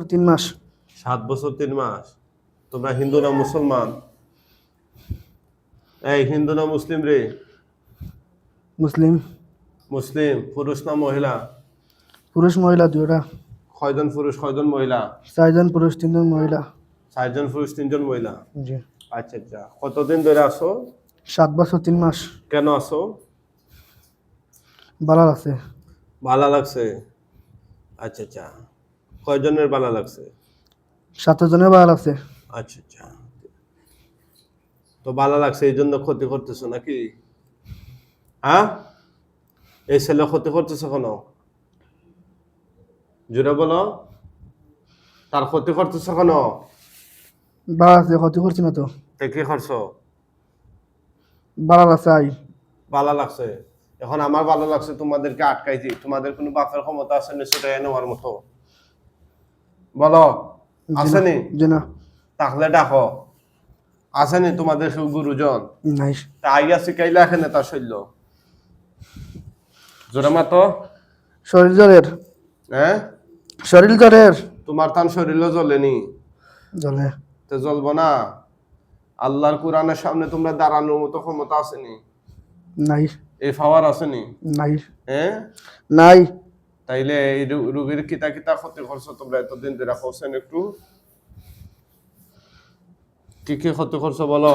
বছর তিন মাস। সাত বছর তিন মাস। তোমরা হিন্দু না মুসলমান? এই হিন্দু না মুসলিম রে? মুসলিম। মুসলিম পুরুষ না মহিলা? পুরুষ মহিলা দুটা কয়জন পুরুষ কয়জন মহিলা? চারজন পুরুষ তিনজন মহিলা। চারজন পুরুষ তিনজন মহিলা? জি। আচ্ছা আচ্ছা। কতদিন ধরে আসো সাত বছর তিন মাস। কেন আসো ভালো লাগছে ভালো লাগছে আচ্ছা আচ্ছা। কয়জনের ভালো লাগছে? সাতজনের ভালো লাগছে। আচ্ছা আচ্ছা। তো ভালো লাগছে এই জন্য ক্ষতি করতেছো নাকি? হ্যাঁ? এই ছেলে ক্ষতি করতেছো কেন? জুড়ে বলো। তার ক্ষতি করতেছো কেন? আছে ক্ষতি করছি না তো। কি করছ? ভালো আছে আই। ভালো লাগছে। এখন আমার ভালো লাগছে তোমাদেরকে আটকাইছি তোমাদের কোনো বাপের ক্ষমতা আছে নি সেটাই নেওয়ার মতো? বলো আসেনি? জি না তাহলে ডাকো। আসেনি তোমাদের গুরুজন? নাই। আইয়া শিখাইলে এখানে তার শৈল্য। জোরে মাতো। শরীর জ্বরের। হ্যাঁ শরীর জ্বরের। তোমার তান শরীরও জ্বলেনি। জ্বলে। তো জ্বলবো না। আল্লাহর কোরআনের সামনে তোমরা দাঁড়ানোর মতো ক্ষমতা আসেনি। নাই। এই পাওয়ার আসেনি। নাই। হ্যাঁ নাই। তাইলে এই রুগীর কিতা কিতা ক্ষতি করছ তোমরা এতদিন ধরে করছেন একটু। কি কি ক্ষতি করছ বলো?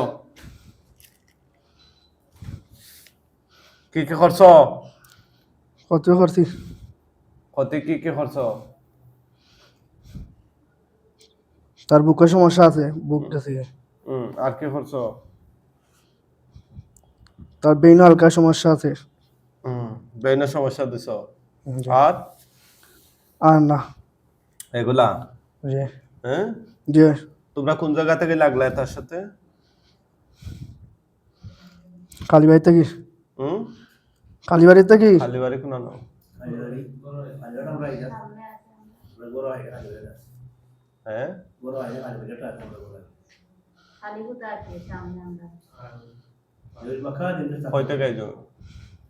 কি কি করছ ক্ষতি করছি ক্ষতি কি কি করছ তার বুকের সমস্যা আছে বুক আছে হুম আর কি করছ তার বেইন হালকা সমস্যা আছে। হুম ব্রেনের সমস্যা দিছ। আর? আর না। এগুলা? জি। হ্যাঁ? জি। তোমরা কোন জায়গা থেকে লাগলা তার সাথে? কালীবাড়ি থেকে হুম? কালীবাড়ি থেকে কালীবাড়ি কোন নাম হ্যাঁ আলিপুর আছে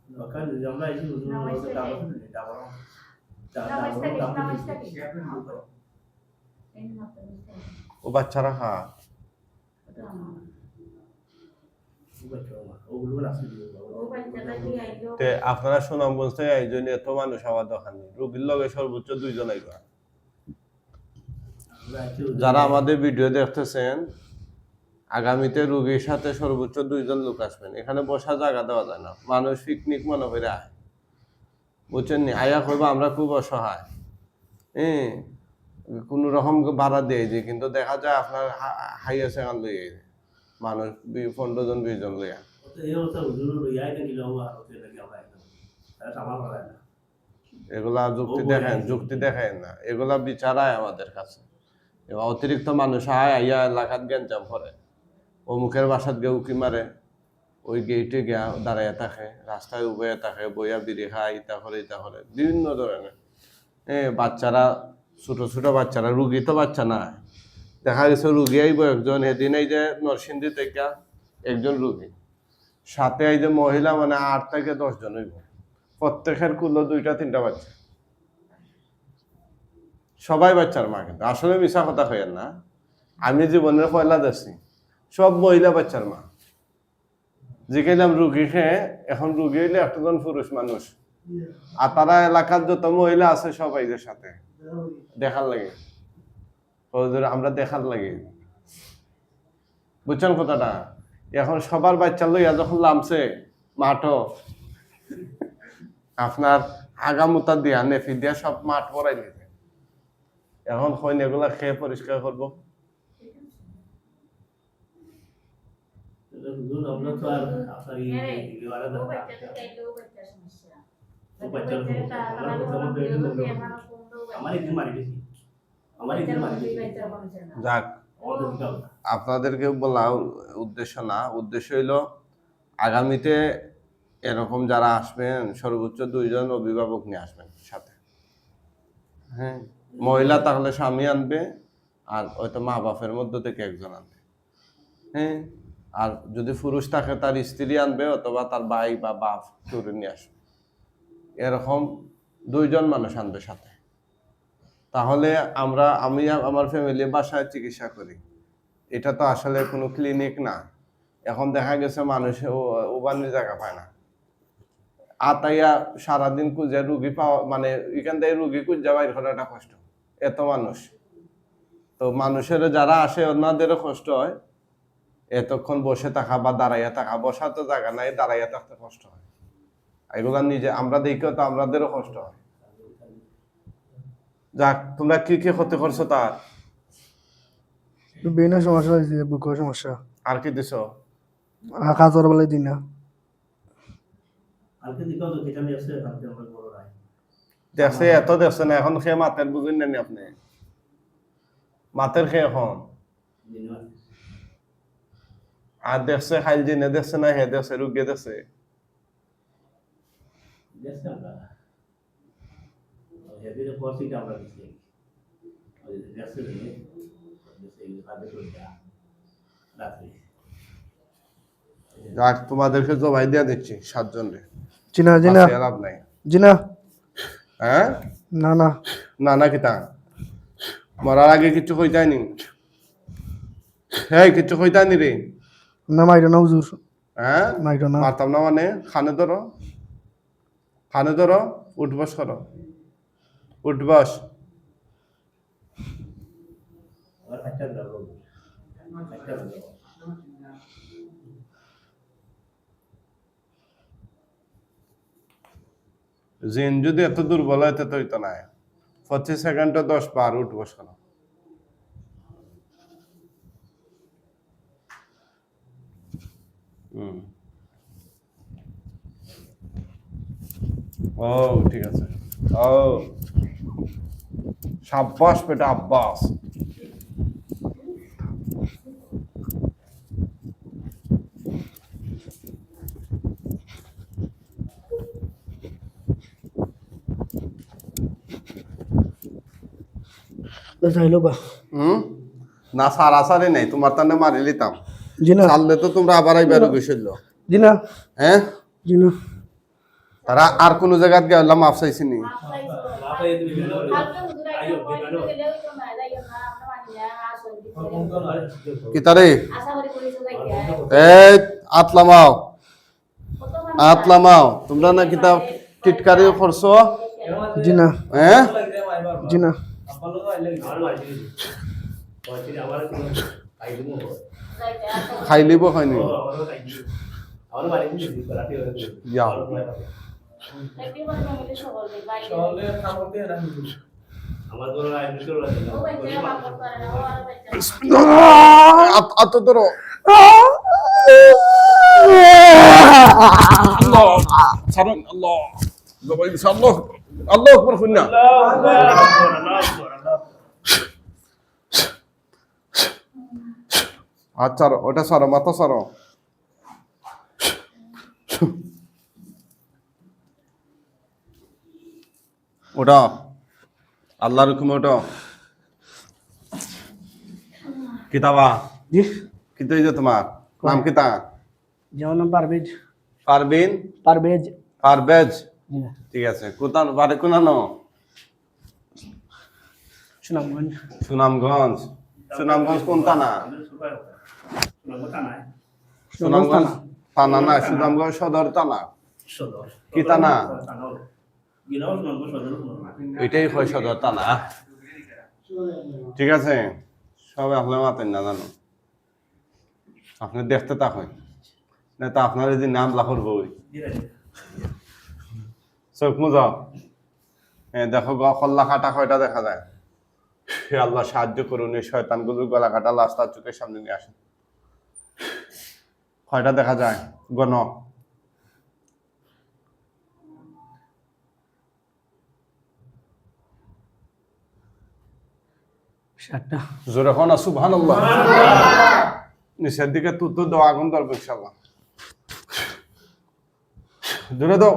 আমরা টাকা একজন এই মাত্র মিশে ও বাচ্চারা ও তে আপনারা সুনামগঞ্জ থেকে একজন এত মানুষ হওয়ার দরকার নেই রুগীর লগে সর্বোচ্চ দুইজন আইবা যারা আমাদের ভিডিও দেখতেছেন আগামীতে রুগীর সাথে সর্বোচ্চ দুইজন লোক আসবেন। এখানে বসা জায়গা দেওয়া যায় না। মানুষ পিকনিক মনে করে আয়। বুঝছেন নি? আয়া কইবা আমরা খুব অসহায়। হ্যাঁ? কোনো রকম ভাড়া দিয়ে যে কিন্তু দেখা যায় আপনার হাই আছে লইয়া মানুষ পনেরো জন বিশ জন লইয়া। এগুলা যুক্তি দেখেন যুক্তি দেখেন না। এগুলা বিচারায় আমাদের কাছে। এবার অতিরিক্ত মানুষ আয় আইয়া এলাকাত গ্যাঞ্জাম করে অমুকের বাসাত গিয়ে উকি মারে? ওই গেইটে গিয়া দাঁড়াইয়া থাকে, রাস্তায় উবে থাকে, বইয়া বিড়ি খায়, ইতা করে ইতা করে, বিভিন্ন ধরনের। এ, বাচ্চারা, ছোট ছোট বাচ্চারা, রুগী তো বাচ্চা না। দেখা গেছে রুগী আইব একজন, এদিন এই যে নরসিংদী থেকে একজন রুগী। সাথে এই যে মহিলা মানে আট থেকে দশ জন হইব। প্রত্যেকের কুলো দুইটা, তিনটা বাচ্চা। সবাই বাচ্চার মা কিন্তু। আসলে মিশা কথা হইয়েন না। আমি জীবনের পয়লা দেখছি। সব মহিলা বাচ্চার মা। জিজ্ঞাসলাম রুগী খেয়ে এখন রুগী হইলে একজন পুরুষ মানুষ। আর তারা এলাকার যত মহিলা আছে সবাইদের সাথে দেখার লাগে। আমরা দেখার লাগে। বুঝছেন কথাটা? এখন সবার বাচ্চা লইয়া যখন লামছে মাঠও, আপনার আগামুতা দিয়া, নেফি দিয়া সব মাঠ পরাই দিতে এখন হইন এগুলা খেয়ে পরিষ্কার করব। বাচ্চার সমস্যা। আমার মারি আমার মারি যাক। আপনাদেরকে বলা উদ্দেশ্য না। উদ্দেশ্য হইল আগামীতে এরকম যারা আসবেন সর্বোচ্চ দুইজন অভিভাবক নিয়ে আসবেন সাথে। হ্যাঁ? মহিলা তাহলে স্বামী আনবে আর হয়তো মা বাপের মধ্যে থেকে একজন আনবে। হ্যাঁ? আর যদি পুরুষ থাকে, তার স্ত্রী আনবে অথবা তার ভাই বা বাপ কেউ নিয়ে আসবে। এরকম দুইজন মানুষ আনবে সাথে। তাহলে আমরা, আমি আমার ফ্যামিলি বাসায় চিকিৎসা করি। এটা তো আসলে কোনো ক্লিনিক না। এখন দেখা গেছে মানুষ ওবানের জায়গা পায় না। আতাইয়া সারাদিন খুঁজে রুগী পাওয়া মানে এখান থেকে রুগী খুঁজে বাইর করাটা কষ্ট। এত মানুষ। তো মানুষের যারা আসে, ওনাদেরও কষ্ট হয়। এতক্ষণ বসে থাকা বা দাঁড়াইয়া থাকা বসা তো জায়গা নাই দাঁড়াইয়া থাকতে কষ্ট হয়। এগুলা নিজে আমরা দেখেও তো আমাদেরও কষ্ট হয়। যাক তোমরা কি কি ক্ষতি করছ তার? বেনের সমস্যা হয়েছে বুকের সমস্যা। আর কি দিছো? আর কাজর বেলায় দিই না। দেখছে এত দেখছে না এখন খেয়ে মাতের বুঝুন না নি আপনি। মাতের খেয়ে এখন। দিনে আর দেখছে খাইল জিনে দেখছে না হে দেখছে রুগিয়ে দেখছে যাক তোমাদেরকে জবাই দিয়ে দিচ্ছি সাতজন রে। জিনা জিনা। লাভ নাই। জিনা। হ্যাঁ? না না। না না কিতা? মরার আগে কিছু কইতাই নি হ্যাঁ কিছু কইতাই নি রে। না মাইরো না হুজুর হ্যাঁ? মাইরো না মারতাম না মানে? খানে ধরো। খানে ধরো উঠবস করো। উঠবস জিন যদি এত দুর্বল হয় তো হইতো নাই পঁচিশ সেকেন্ডে দশ বার উঠবস করো। ও ঠিক আছে। ও। সাব্বাস বেটা আব্বাস। না সারা সারি নাই তোমার তানে মারি লিতাম। জিনা চাললে তো তোমরা আবার আইবার গেছিল জিনা হ্যাঁ? জিনা তারা আর কোন জায়গাত গেলাম মাফ চাইছি নি বাবা এই দিবি না কালকে হুজুর আইয়া পয়সা গেলেও তো না যাইও না। আমরা মানিয়া আসল দিতে কিতারে আশা করি পুলিশ যাইয়া এই আতলামাও আতলামাও তোমরা না। কিতাব টিটকারি করছ জিনা হ্যাঁ জিনা আমার মারি দিবি পয়সা আমার কোনো খাই দিব খাই লিব হয়নি আমার মারি দিবি রাতে। একটি বার মিলে সবল দেই বাইরে আমার কোনো আইডি করে ও বাচ্চা বাপ করে না ও আর বাচ্চা আত- আত ধরো আল্লাহ সারন আল্লাহ জবাই দিছে আল্লাহ আল্লাহ আকবার খুন্না আচ্ছা ওটা সারো মাথা সারো। ওটা আল্লাহর হুকুমে ওটা কিতাবা? জি। কিতা হইছে তোমার নাম কিতা? যেমন পারভেজ। পারবিন পারভেজ। পারবেজ ঠিক আছে কোথান বাড়ি কোনানো সুনামগঞ্জ। সুনামগঞ্জ। সুনামগঞ্জ কোন থানা? সুনামগঞ্জ থানা না সুনামগঞ্জ সদর থানা। কি থানা? এটাই হয় সদর থানা। ঠিক আছে সবাই আপনার মাতেন না জানো। আপনি দেখতে থাকেন। না তো আপনার যদি নাম লাখর বই চোখ মুজাও হ্যাঁ দেখো গ কল্লা কাটা কয়টা দেখা যায়? আল্লাহ সাহায্য করুন এই শয়তানগুলোর গলা কাটা লাশ তার চোখের সামনে নিয়ে আসেন কয়টা দেখা যায় গণ। জোরে হন সুবহান নিচের দিকে দাও আগুন ধরবে ইনশাল্লাহ জোরে দাও।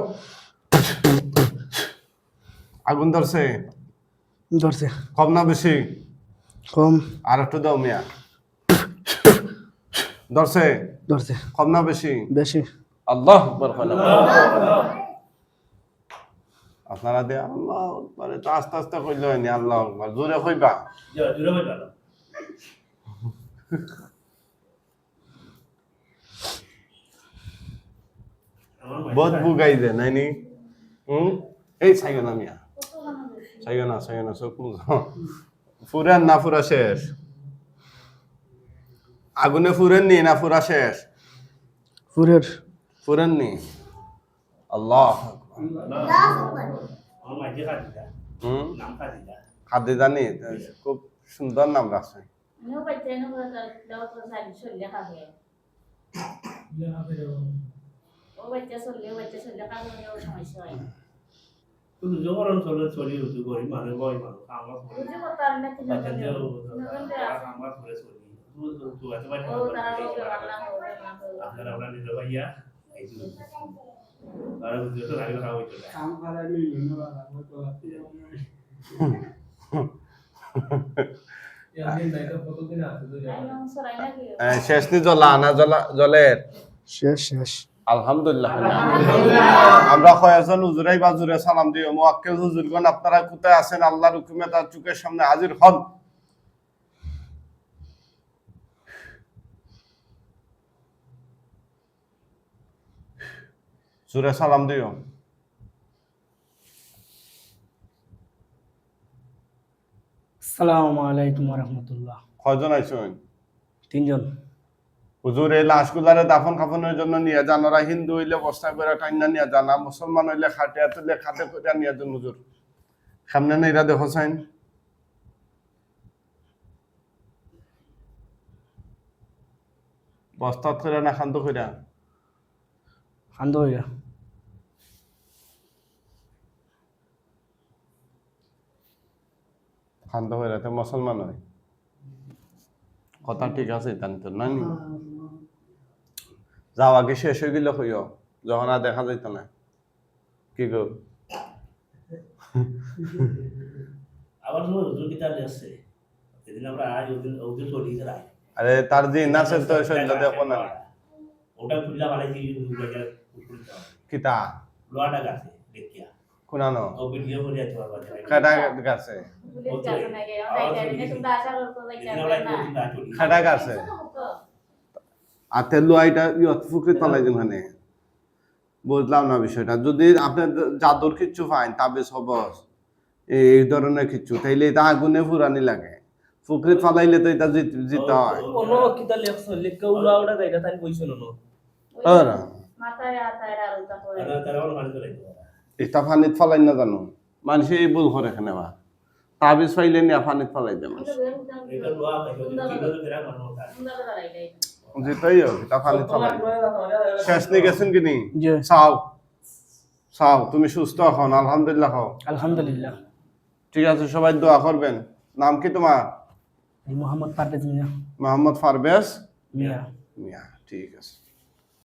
আগুন ধরছে? ধরছে। কম না বেশি? কম। আর একটু দাও মিয়া। ধরছে? ধরছে। কম না বেশি? বেশি। আল্লাহ আপনারা দিয়ে আল্লাহ আকবার তো আস্তে আস্তে কইলে হয়নি আল্লাহ আকবার। জোরে কইবা? বহুত বুগাই দে নাইনি হুম? এই সাইগো না মিয়া। কত মানুষ সাইগো না সাইগো না ফুরা শেষ। আগুনে ফুরেন নি না ফুরা শেষ? ফুরের। ফুরেন নি আল্লাহ আমার মাইকে খাদিদা হুম নাম খাদিদা খাদ্য জানি খুব সুন্দর নাম রাখছে আমার আপনারা আপনার নিজের ভাইয়া আর বুঝতে তো লাগে খাওয়া হইতো কাম করা নেই ধন্যবাদ আমার তো আইনো সরাই নাকি এ, শেষ নি জলা না জলা জলের শেষ শেষ। আলহামদুলিল্লাহ। আমরা কয়েকজন হুজুরাই বা জুড়ে সালাম দিও। মোয়াক্কেল হুজুরগণ আপনারা কোথায় আছেন? আল্লাহর হুকুমে তার চোখের সামনে হাজির হন। জুড়ে সালাম দিও আসসালামু আলাইকুম রহমতুল্লাহ কয়জন আইসেন তিনজন। হুজুর এই লাশগুলারে দাফন কাফনের জন্য নিয়ে যান। ওরা হিন্দু হইলে বস্তা করে টাইনা নিয়ে যান আর মুসলমান হইলে খাটে তুলে খাটে করে নিয়ে যান হুজুর। সামনে নেইরা দেখো সাইন বস্তাত করে না খান্ত করে শান্ত হইয়া খান্ত করে তো মুসলমান হয়। কথা ঠিক আছে তান তো নাই নি? যাও আগে শেষ হয়ে গেল কইও যখন আর দেখা যাইত না। কি গো? আবার আছে সেদিন আমরা আজ ওদিন ওদিন চলি আরে তার দিন আছে তো সৈন্য দেখো না। ওটা খুললা বাজার কিতা লোহাটা গাছে দেখিয়া কোনানো ও ভিডিও করে আছে বাবা খাটা গাছে গাছে ইয়ত ফুকরি তলাই দিন মানে বুঝলাম না বিষয়টা যদি আপনি জাদুর কিচ্ছু পাইন তাবিজ হবস এই ধরনের কিছু তাইলে এটা আগুনে ফুরানি লাগে ফুকরি ফালাইলে তো এটা জিত- জিতে হয় লেখছো লেখা যাইটা তাই কইছো না এটা ফানিত ফালাই না জানো? মানুষে এই ভুল করে এখানে বা। তাবিজ পাইলে নিয়ে ফানিত ফালাই দেয় মানুষ। জিতাই হোক এটা ফানিত ফালাই। শেষ নিয়ে গেছেন কি নি? জি। চাও। চাও তুমি সুস্থ এখন আলহামদুলিল্লাহ হও। আলহামদুলিল্লাহ। ঠিক আছে সবাই দোয়া করবেন। নাম কি তোমার? মোহাম্মদ পারভেজ মিয়া। মোহাম্মদ ফারবেজ মিয়া। মিয়া ঠিক আছে।